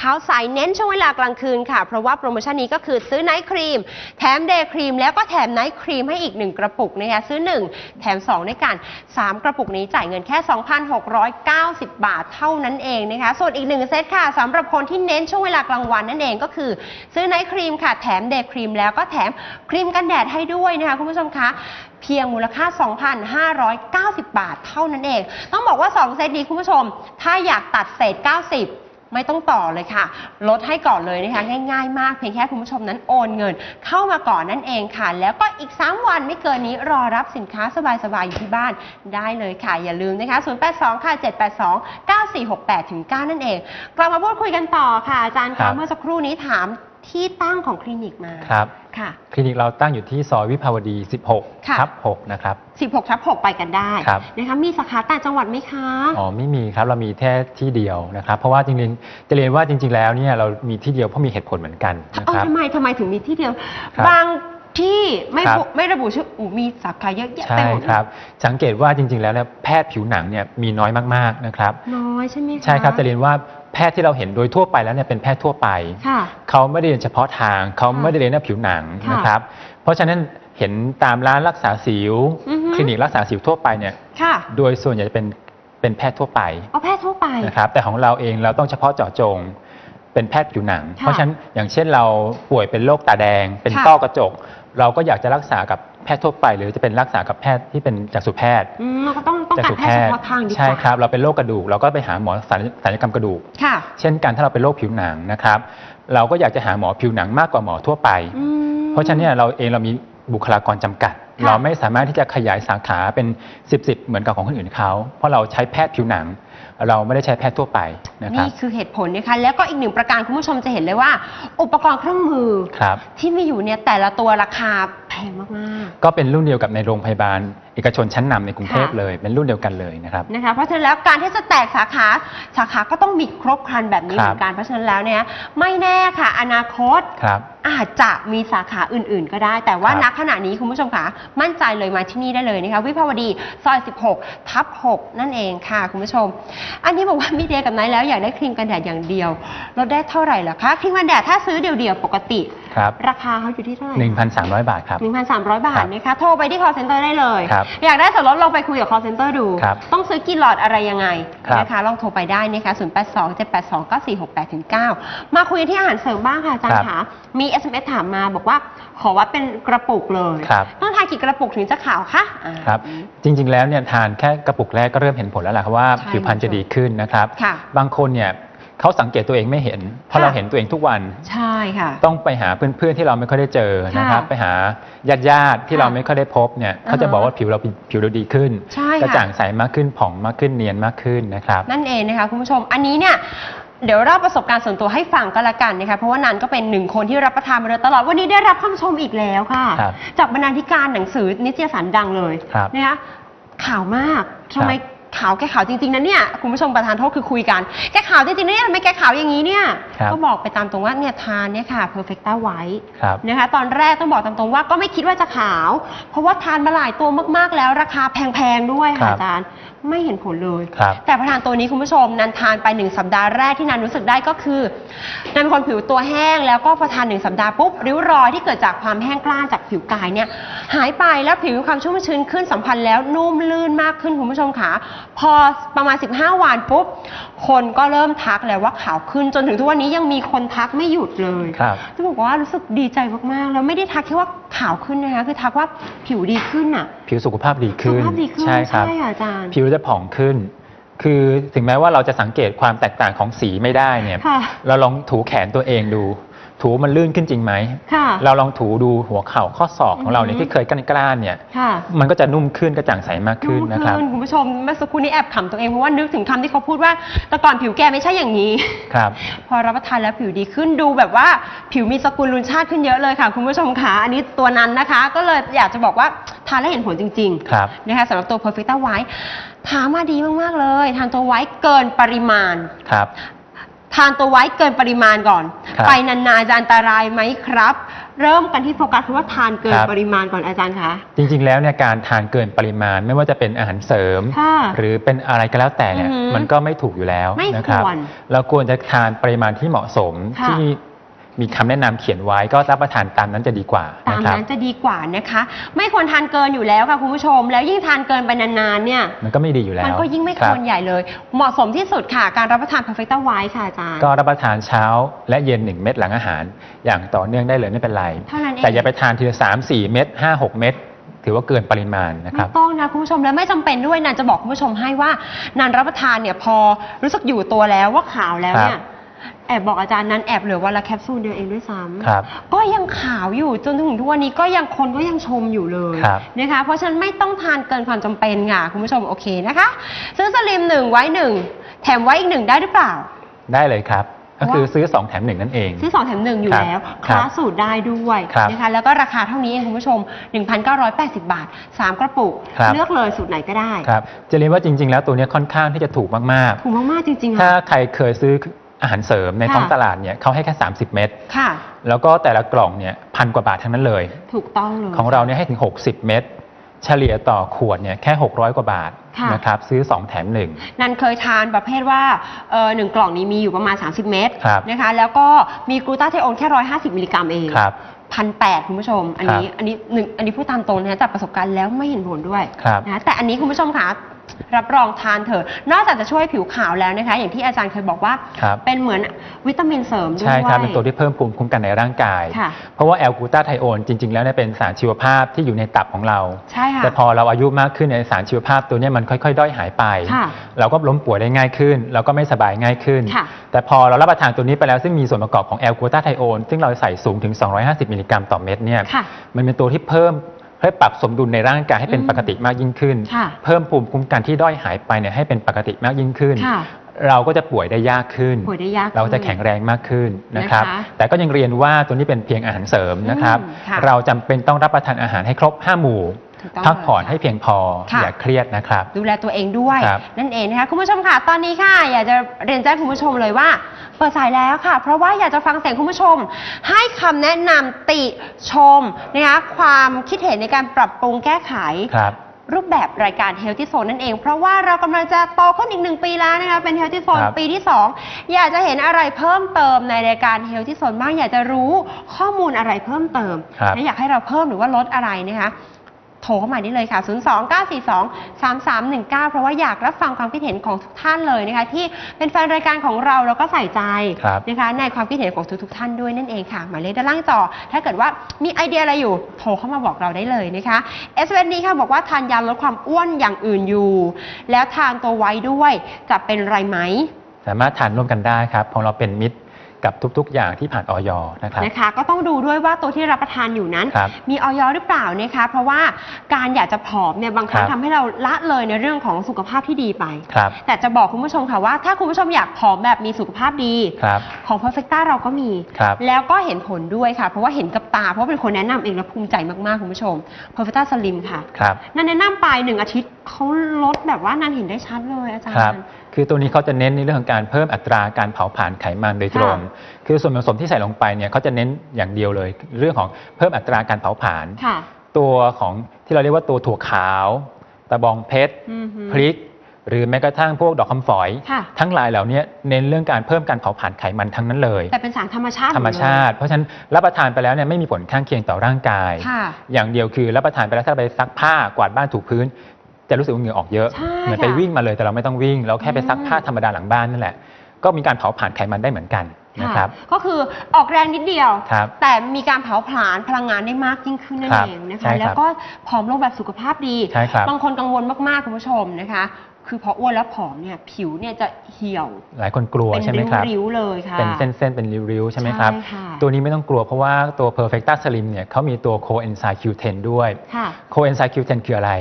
ขาวใสเน้นช่วงเวลากลางคืนค่ะ เพราะว่าโปรโมชั่นนี้ก็คือซื้อไนท์ครีม แถมเดย์ครีม แล้วก็แถมไนท์ครีมให้อีก 1 กระปุกนะคะซื้อ 1 แถม 2 ด้วยกัน 3 กระปุกนี้จ่ายเงินแค่ 2,690 บาทเท่านั้นเองนะคะส่วนอีก 1 เซตค่ะสำหรับคนที่เน้นช่วงเวลากลางวันนั่นเองก็คือ ซื้อไนท์ครีมค่ะแถมเดย์ครีม แล้วก็แถมครีมกันแดดให้ด้วยนะคะคุณผู้ชมคะเพียงมูลค่า 2,590 บาทเท่านั้นเอง ต้องบอกว่า 2 เซตนี้คุณผู้ชม ถ้าอยากตัดเศษ 90 ไม่ต้องต่อเลยค่ะ ลดให้ก่อนเลยนะคะ ง่ายๆ มาก เพียงแค่คุณผู้ชมนั้นโอนเงิน เข้ามาก่อนนั่นเองค่ะ แล้วก็อีก 3 วันไม่เกินนี้รอรับสินค้าสบายๆ อยู่ที่บ้านได้เลยค่ะ อย่าลืมนะคะ 082 ค่ะ 782 9468ถึง9นั่นเองกลับมาพูดคุยกันต่อค่ะอาจารย์ครัคะบเมื่อสักครู่นี้ถามที่ตั้งของคลินิกมาครับ ค่ะ คลินิกเราตั้งอยู่ที่ซอยวิภาวดี ค่ะ 16ทับ6นะครับ 16ทับ6ไปกันได้ครับ นะคะมีสาขาต่างจังหวัดไหมคะ อ๋อไม่มีครับเรามีแค่ที่เดียวนะครับ เพราะว่าจริงๆจะเรียนว่าจริง ๆ แล้วเนี่ยเรามีที่เดียวเพราะมีเหตุผลเหมือนกันนะเออครับ ทำไมทำไมถึงมีที่เดียว ครับ บาง ที่ไม่ครับ บุไม่ระบุชื่ออูมีสาขาเยอะแยะใช่ไปหมดครับ สังเกตว่าจริง ๆ แล้วเนี่ยแพทย์ผิวหนังเนี่ยมีน้อยมากๆนะครับ น้อยใช่ไหมคะใช่ครับจะเรียนว่าแพทย์ที่เราเห็นโดยทั่วไปแล้วเนี่ยเป็นแพทย์ทั่วไป ค่ะ เขาไม่ได้เรียนเฉพาะทาง เขาไม่ได้เรียนเรื่องผิวหนังค่ะนะครับ เพราะฉะนั้นเห็นตามร้านรักษาสิว อือฮึ คลินิกรักษาสิวทั่วไปเนี่ย ค่ะโดยส่วนใหญ่จะเป็นเป็นแพทย์ทั่วไปเอาแพทย์ทั่วไป นะครับ แต่ของเราเองเราต้องเฉพาะเจาะจง เป็นแพทย์ผิวหนัง ค่ะเพราะฉะนั้นอย่างเช่นเราป่วยเป็นโรคตาแดง เป็นค่ะ ต้อกระจก เราก็อยากจะรักษากับแพทย์ทั่วไป หรือจะเป็นรักษากับแพทย์ที่เป็นจักษุแพทย์ อืมเราก็ต้องต้องการษุแพทย์เฉพาะทางดีกว่าใช่ครับ เราเป็นโรคกระดูก เราก็ไปหาหมอศัลยศัลยกรรมกระดูก ค่ะ เช่นกันถ้าเราเป็นโรคผิวหนังนะครับ เราก็อยากจะหาหมอผิวหนังมากกว่าหมอทั่วไป อืม เพราะฉะนั้นเนี่ยเราเองเรามีบุคลากรจำกัด ค่ะ เราไม่สามารถที่จะขยายสาขาเป็น 10บสเหมือนกับของคนอื่นเขาเพราะเราใช้แพทย์ผิวหนัง เราไม่ได้ใช้แพทย์ทั่วไปนะครับ นี่คือเหตุผลนะคะแล้วก็อีกหนึ่งประการคุณผู้ชมจะเห็นเลยว่า อุปกรณ์เครื่องมือครับที่มีอยู่เนี่ยแต่ละตัวราคาแพงมากก็เป็นรุ่นเดียวกับในโรงพยาบาล เอกชนชั้นนำในกรุงเทพค่ะ เลยเป็นรุ่นเดียวกันเลยนะครับๆนะคะเพราะฉะนั้นแล้วการที่จะแตกสาขาสาขาก็ต้องมีครบครันแบบนี้คเหรับมือนกันเพราะฉะนั้นแล้วเนี่ยไม่แน่ค่ะ อนาคตครับ อาจจะมีสาขาอื่น ๆ ก็ได้ แต่ว่าครับณขณะนี้คุณผู้ชมคะมั่นใจเลยมาที่นี่ได้เลยนะคะวิภาวดีซอย 16 ทับ 6 นั่นเองค่ะ คุณผู้ชม อันนี้บอกว่ามีเดียกับไนท์แล้วอยากได้ครีมกันแดดอย่างเดียวลดได้เท่าไหร่ล่ะคะครีมกันแดดถ้าซื้อเดี่ยวๆปกติ ครับ ราคาเขาอยู่ที่เท่าไหร่1,300 บาทครับ 1,300 บาทนะคะโทรไปที่ call center ได้เลย ครับอยากได้ส่วนลดลองไปคุยกับ call center ดู ครับต้องซื้อกี่หลอดอะไรยังไงครับนะคะลองโทรไปได้นะคะ082 782 9468ถึง9มาคุยกันที่อาหารเสริมบ้างค่ะอาจารย์คะมี SMS ถามมาบอกว่าขอวัดเป็นกระปุกเลย ครับ ต้องทานกี่กระปุกถึงจะขาวคะอ่า ครับ จริงๆ แล้วเนี่ยทานแค่กระปุกแรกก็เริ่มเห็นผลแล้วล่ะครับว่าใช่ผิวพรรณจะดีขึ้นนะครับ ค่ะ บางคนเนี่ย เขาสังเกตตัวเองไม่เห็น เพราะค่ะเราเห็นตัวเองทุกวันใช่ค่ะ ต้องไปหาเพื่อนๆที่เราไม่ค่อยได้เจอนะครับค่ะไปหาญาติญาติๆที่ค่ะเราไม่ค่อยได้พบเนี่ยเขาจะอ่าฮะบอกว่าผิวเราผิวเราดีขึ้นใช่ค่ะกระจ่างใสมากขึ้นผ่องมากขึ้นเนียนมากขึ้นนะครับ นั่นเองนะคะคุณผู้ชมอันนี้เนี่ยเดี๋ยวเล่าประสบการณ์ส่วนตัวให้ฟังก็แล้วกันนะคะเพราะว่านันก็เป็นหนึ่งคนที่รับประทานมาโดยตลอดวันนี้ได้รับคำชมอีกแล้วค่ะครับจากบรรณาธิการหนังสือนิตยสารดังเลยครับนะคะขาวมากทำไม ขาวแกขาวจริงๆนะเนี่ยคุณผู้ชมประธานโทษคือคุยกันแกขาวจริงๆนะเนี่ยทำไมแกขาวอย่างนี้เนี่ยครับก็บอกไปตามตรงว่าเนี่ยทานเนี่ยค่ะ perfecta white ครับนะคะตอนแรกต้องบอกตามตรงว่าก็ไม่คิดว่าจะขาว เพราะว่าทานมาหลายตัวมากๆแล้วราคาแพงๆด้วยครัค่ะบอาจารย์ ไม่เห็นผลเลย ครับ แต่พอทานตัวนี้คุณผู้ชมนันทานไปหนึ่งสัปดาห์แรกที่นันรู้สึกได้ก็คือนันเป็นคนผิวตัวแห้งแล้วก็พอทานหนึ่งสัปดาห์ปุ๊บริ้วรอยที่เกิดจากความแห้งกร้านจากผิวกายเนี่ยหายไปแล้วผิวมีความชุ่มชื้นขึ้นสัมพันธ์แล้วนุ่มลื่นมากขึ้นคุณผู้ชมค่ะ พอประมาณ 15 วันปุ๊บ คนก็เริ่มทักแล้วว่าขาวขึ้นจนถึงทุกวันนี้ยังมีคนทักไม่หยุดเลยครับ จะบอกว่ารู้สึกดีใจมากๆ แล้วไม่ได้ทักแค่ว่าขาวขึ้นนะคะ คือทักว่าผิวดีขึ้นอะ ผิวสุขภาพดีขึ้นสุขภาพดีขึ้นใช่ครับค่ะอาจารย์ ผิวจะผ่องขึ้น คือถึงแม้ว่าเราจะสังเกตความแตกต่างของสีไม่ได้เนี่ย ค่ะ เราลองถูแขนตัวเองดู ถูมันลื่นขึ้นจริงไหม ค่ะเราลองถูดูหัวเข่าข้อศอกของเราเนี่ยอือฮึที่เคยกล้านๆเนี่ย ค่ะมันก็จะนุ่มขึ้นกระจ่างใสมากขึ้นนะครับขึ้นคุณผู้ชมเมื่อสักครู่นี้แอบขำตัวเองเพราะว่านึกถึงคำที่เขาพูดว่าแต่ก่อนผิวแกไม่ใช่อย่างนี้ ครับ พอรับประทานแล้วผิวดีขึ้นดูแบบว่าผิวมีสกุลลุนชาติขึ้นเยอะเลยค่ะคุณผู้ชมคะอันนี้ตัวนั้นนะคะ ก็เลยอยากจะบอกว่าทานแล้วเห็นผลจริงๆครับนะคะสำหรับตัว Perfecta White ถามมาดีมากๆเลย ทานตัวไว้เกินปริมาณ ครับ ทานตัวไว้เกินปริมาณก่อน ครับไปนานๆจะอันตรายไหมครับ เริ่มกันที่โฟกัสคำว่าทานเกินครับ ปริมาณก่อนอาจารย์คะ จริงๆ แล้วเนี่ยการทานเกินปริมาณไม่ว่าจะเป็นอาหารเสริม ค่ะหรือเป็นอะไรก็แล้วแต่เนี่ยอือหือมันก็ไม่ถูกอยู่แล้วไม่นะครับควรเราควรจะทานปริมาณที่เหมาะสมค่ะที่ มีคำแนะนำเขียนไว้ก็รับประทานตามนั้นจะดีกว่าตามนะครับนั้นจะดีกว่านะคะ ไม่ควรทานเกินอยู่แล้วค่ะคุณผู้ชม แล้วยิ่งทานเกินไปนานๆเนี่ย มันก็ไม่ดีอยู่แล้วมันก็ยิ่งไม่คครับวรใหญ่เลย เหมาะสมที่สุดค่ะ การรับประทาน perfecta white ค่ะอาจารย์ก็รับประทานเช้าและเย็น 1 เม็ดหลังอาหาร อย่างต่อเนื่องได้เลยไม่เป็นไร เท่านั้นเองแต่อย่าไปทานทีละสามสี่เม็ดห้าหกเม็ดถือว่าเกินปริมาณนะครับ ไม่ต้องนะคุณผู้ชมและไม่จำเป็นด้วยนันจะบอกคุณผู้ชมให้ว่านานรับประทานเนี่ยพอรู้สึกอยู่ตัวแล้วว่าขาวแล้วเนี่ย แอบบอกอาจารย์นั้นแอบเหลือวันละแคปซูลเดียวเองด้วยซ้ำครับก็ยังขาวอยู่จนถึงทุกวันนี้ก็ยังคนก็ยังชมอยู่เลยครับนะคะ เพราะฉะนั้นไม่ต้องทานเกินความจำเป็นค่ะคุณผู้ชมโอเคนะคะ ซื้อสลิมหนึ่งไว้หนึ่งแถมไว้อีกหนึ่งได้หรือเปล่า ได้เลยครับเพก็ราะว่าคือซื้อ 2 แถม 1 นั่นเอง ซื้อสองแถมหนึ่งอยู่ครับแล้วคครับลาสสูตรได้ด้วยครับนะคะแล้วก็ราคาเท่านี้เองคุณผู้ชม 1,980 บาท 3 กระปุกครับเลือกเลยสูตรไหนก็ได้ครับจะเรียนว่าจริง ๆ แล้วตัวเนี้ยค่อนข้างที่จะถูกมากถูกมาก ๆ จริงๆๆถ้าค่ะใครเคยซื้อ อาหารเสริมในค่ะท้องตลาดเนี่ยเขาให้แค่ 30 เม็ดค่ะ แล้วก็แต่ละกล่องเนี่ยพันกว่าบาททั้งนั้นเลย ถูกต้องเลย ของเราเนี่ยให้ถึง 60 เม็ดเฉลี่ยต่อขวดเนี่ยแค่ 600 กว่าบาทค่ะ นะครับซื้อ 2 แถม1นันเคยทานประเภทว่าเอ่อหนึ่งกล่องนี้มีอยู่ประมาณ 30 เม็ดครับ นะคะ แล้วก็มีกลูตาเทโอนแค่ 150 มิลลิกรัมเองครับ พันแปดคุณผู้ชม อันนี้ครับอันนี้หนึ่งอันนี้พูดตามตรงนะจากประสบการณ์แล้วไม่เห็นผลด้วยครับ นะแต่อันนี้คุณผู้ชมคะ รับรองทานเถอะ นอกจากจะช่วยผิวขาวแล้วนะคะ อย่างที่อาจารย์เคยบอกว่า ครับ เป็นเหมือนวิตามินเสริมด้วย ใช่ครับเป็นตัวที่เพิ่มภูมิคุ้มกันในร่างกาย ค่ะเพราะว่าแอลกูตาไทโอนจริง ๆ แล้วเนี่ยเป็นสารชีวภาพที่อยู่ในตับของเรา ใช่ค่ะ แต่พอเราอายุมากขึ้นในยสารชีวภาพตัวเนี้ยมันค่อยๆ ด้อยหายไป ค่ะเราก็ล้มป่วยได้ง่ายขึ้น เราก็ไม่สบายง่ายขึ้น ค่ะ แต่พอเรารับประทานตัวนี้ไปแล้วซึ่งมีส่วนประกอบของแอลกูตาไทโอนซึ่งเราใส่สูงถึง 250 มิลลิกรัมต่อเม็ดเนี่ย ค่ะ มันเป็นตัวที่เพิ่ม ให้ปรับสมดุลในร่างกายให้เป็นอืมปกติมากยิ่งขึ้น ค่ะเพิ่มภูมิคุ้มกันที่ด้อยหายไปเนี่ยให้เป็นปกติมากยิ่งขึ้น ค่ะเราก็จะป่วยได้ยากขึ้น ป่วยได้ยากเราจะขึ้นแข็งแรงมากขึ้นนะครับ นะคะแต่ก็ยังเรียนว่าตัวนี้เป็นเพียงอาหารเสริมนะครับ อืมค่ะเราจำเป็นต้องรับประทานอาหารให้ครบ 5 หมู่ ถูกต้องพักผ่อนเลยค่ะให้เพียงพอ ค่ะ อย่าเครียดนะครับ ดูแลตัวเองด้วย ครับนั่นเองนะคะคุณผู้ชมค่ะ ตอนนี้ค่ะ อยากจะเรียนแจ้งคุณผู้ชมเลยว่า เปิดสายแล้วค่ะ เพราะว่าอยากจะฟังเสียงคุณผู้ชม ให้คำแนะนำติชมนะคะความคิดเห็นในการปรับปรุงแก้ไข ครับ รูปแบบรายการ Healthy Zone นั่นเอง เพราะว่าเรากำลังจะโตขึ้นอีกหนึ่งปีแล้วนะคะเป็น Healthy Zone ครับ ปีที่ 2 อยากจะเห็นอะไรเพิ่มเติมในรายการ Healthy Zone บ้างอยากจะรู้ข้อมูลอะไรเพิ่มเติมครับ และอยากให้เราเพิ่มหรือว่าลดอะไรนะคะ โทรเข้ามาได้เลยค่ะ 029423319 เพราะว่าอยากรับฟังความคิดเห็นของทุกท่านเลยนะคะ ที่เป็นแฟนรายการของเราแล้วก็ใส่ใจครับนะคะในความคิดเห็นของทุกๆท่านด้วยนั่นเองค่ะหมายเลขด้านล่างจอ ถ้าเกิดว่ามีไอเดียอะไรอยู่โทรเข้ามาบอกเราได้เลยนะคะเอสเวนนี้ค่ะบอกว่าทานยาลดความอ้วนอย่างอื่นอยู่ แล้วทานตัวไว้ด้วยจะเป็นไรไหม สามารถทานร่วมกันได้ครับของเราเป็นมิตร กับทุกๆ อย่างที่ผ่านออยนะครับนะคะก็ต้องดูด้วยว่าตัวที่รับประทานอยู่นั้น ครับมีออยหรือเปล่านะคะเพราะว่าการอยากจะผอมเนี่ยบางครั้งครับ ทำให้เราละเลยในเรื่องของสุขภาพที่ดีไป ครับแต่จะบอกคุณผู้ชมค่ะว่า ถ้าคุณผู้ชมอยากผอมแบบมีสุขภาพดี ครับของ Perfecta เราก็มี ครับ แล้วก็เห็นผลด้วยค่ะ เพราะว่าเห็นกับตา เพราะว่าเป็นคนแนะนำเองและภูมิใจมากๆ คุณผู้ชม Perfecta Slim ค่ะ ครับ นั่นแนะนำไปหนึ่งอาทิตย์เขาลดแบบว่านันเห็นได้ชัดเลยอาจารครับย์ คือตัวนี้เขาจะเน้นในเรื่องของการเพิ่มอัตราการเผาผลาญไขมันโดยตรงค่ะคือส่วนผสมที่ใส่ลงไปเนี่ยเขาจะเน้นอย่างเดียวเลย เรื่องของเพิ่มอัตราการเผาผลาญค่ะตัวของที่เราเรียกว่าตัวถั่วขาว ตะบองเพชรอือฮึพริก หรือแม้กระทั่งพวกดอกคำฝอยค่ะทั้งหลายเหล่านี้เน้นเรื่องการเพิ่มการเผาผลาญไขมันทั้งนั้นเลย แต่เป็นสารธรรมชาติธรรมชาติ เพราะฉะนั้นรับประทานไปแล้วเนี่ยไม่มีผลข้างเคียงต่อร่างกายค่ะอย่างเดียวคือรับประทานไปแล้วถ้าไปซักผ้ากวาดบ้านถูพื้น จะรู้สึกว่าเหงื่อออกเยอะใช่เหมือนไปค่ะ วิ่งมาเลยแต่เราไม่ต้องวิ่ง เราแค่ไปซักผ้าอืมธรรมดาหลังบ้านนั่นแหละ ก็มีการเผาผลาญไขมันได้เหมือนกันนะครับะก็คือออกแรงนิดเดียว ครับ แต่มีการเผาผลาญพลังงานได้มากยิ่งขึ้นนั่นครับเองนะใช่คะ ครับ แล้วก็ผอมลงแบบสุขภาพดี ใช่ครับ บางคนกังวลมาก ๆ คุณผู้ชมนะคะ คือพออ้วนแล้วผอมเนี่ยผิวเนี่ยจะเหี่ยวหลายคนกลัวเป็นใช่ไหมครับ ริ้วๆเลยค่ะเป็นเส้น ๆ เป็นริ้ว ๆ ใช่ไหมครับ ใช่ค่ะตัวนี้ไม่ต้องกลัวเพราะว่าตัว Perfecta Slim เนี่ยเขามีตัว Coenzyme Q10 ด้วย ค่ะ Coenzyme Q10 คืออะไร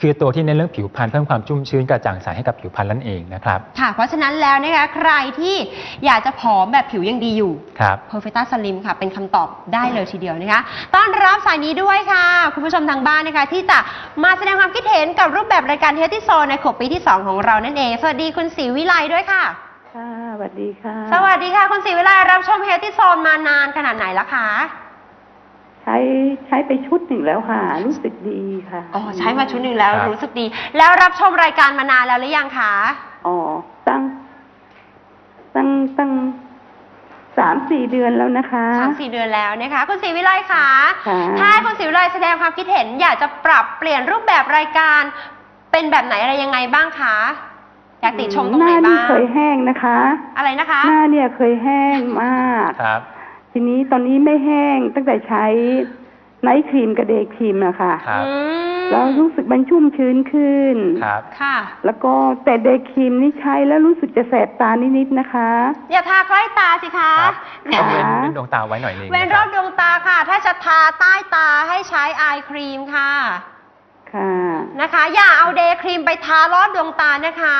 คือตัวที่เน้นเรื่องผิวพรรณเพิ่มความชุ่มชื้นกระจ่างใสให้กับผิวพรรณนั่นเองนะครับ ค่ะ เพราะฉะนั้นแล้วนะคะใครที่อยากจะผอมแบบผิวยังดีอยู่ครับ Perfecta Slim ค่ะ เป็นคำตอบได้เลยทีเดียวนะคะ ต้อนรับสายนี้ด้วยค่ะ คุณผู้ชมทางบ้านนะคะ ที่จะมาแสดงความคิดเห็นกับรูปแบบรายการเฮลที่โซนในขวบปีที่ 2 ของเรานั่นเอง สวัสดีคุณศรีวิไลด้วยค่ะ ค่ะสวัสดีค่ะ สวัสดีค่ะคุณศรีวิไลรับชมเฮลที่โซนมานานขนาดไหนแล้วคะ ช้ใช้ไปชุดหนึ่งแล้วค่ะ รู้สึกดีค่ะ อ๋อใช้มาชุดหนึ่งแล้วครับ รู้สึกดี แล้วรับชมรายการมานานแล้วหรือยังคะ อ๋อตั้ง ตั้งตั้งสามสี่เดือนแล้วนะคะ สามสี่เดือนแล้วนะคะ คุณศรีวิไลค่ะ ค่ะ ถ้าคุณศรีวิไลแสดงความคิดเห็นอยากจะปรับเปลี่ยนรูปแบบรายการ เป็นแบบไหนอะไรยังไงบ้างคะอยากติชมตรงไหนหน้าบ้านี่งเคยแห้งนะคะ อะไรนะคะ หน้าเนี่ยเคยแห้งมาก ครับ ทีนี้ตอนนี้ไม่แห้งตั้งแต่ใช้ไนท์ครีมกับเดย์ครีมอะค่ะ ครับ อืมแล้วรู้สึกมันชุ่มชื้นขึ้น ครับ ค่ะ แล้วก็แต่เดย์ครีมนี่ใช้แล้วรู้สึกจะแสบตานิดๆนะคะ อย่าทาใกล้ตาสิคะครับค่ะต้องเว้นเว้นดวงตาไว้หน่อยหนึงเว้นนะรคอรับบดวงตาค่ะ ถ้าจะทาใต้ตาให้ใช้อายครีมค่ะค่ะ นะคะ อย่าเอาเดย์ครีมไปทารอบดวงตานะคะ